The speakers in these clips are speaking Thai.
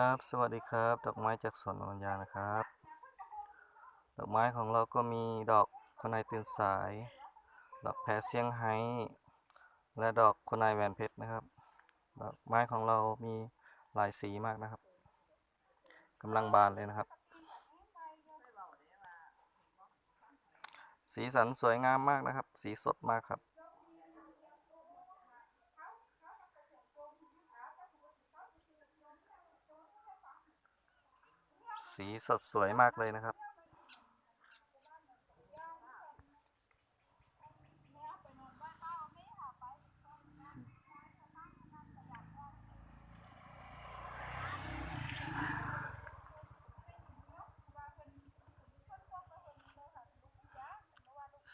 ครับ สวัสดีครับ ดอกไม้จากสวนอรัญานะครับ ดอกไม้ของเราก็มีดอกคนนายตื่นสาย ดอกแพรเซียงไฮ้และดอกคนนายแหวนเพชรนะครับ ดอกไม้ของเรามีหลายสีมากนะครับกำลังบานเลยนะครับ สีสันสวยงามมากนะครับ สีสดมากครับ สีสดสวยมากเลยนะครับ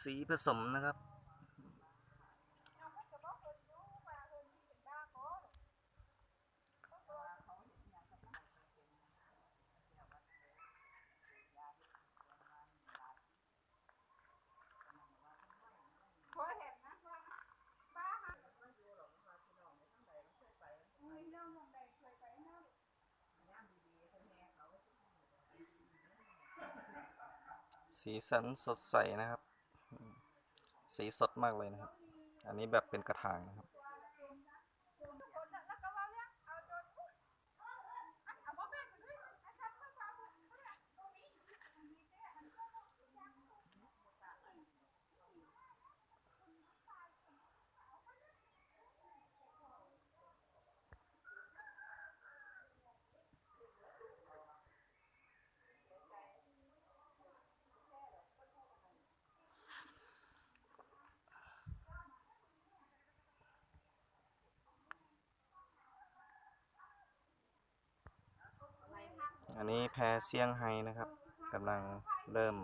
สีผสมนะครับ สีสันสดใสนะครับ สีสดมากเลยนะครับ อันนี้แบบเป็นกระถางนะครับ อันนี้แพรเซียงไฮ้นะครับกำลังเริ่ม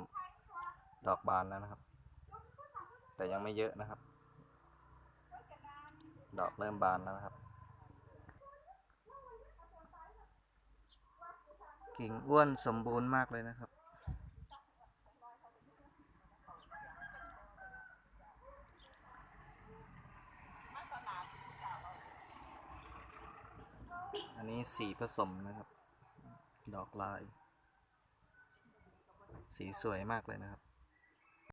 ดอกบานแล้วนะครับ แต่ยังไม่เยอะนะครับ ดอกเริ่มบานแล้วนะครับ กิ่งอ้วนสมบูรณ์มากเลยนะครับ อันนี้สีผสมนะครับ ดอกลาย สีสวยมากเลยนะครับ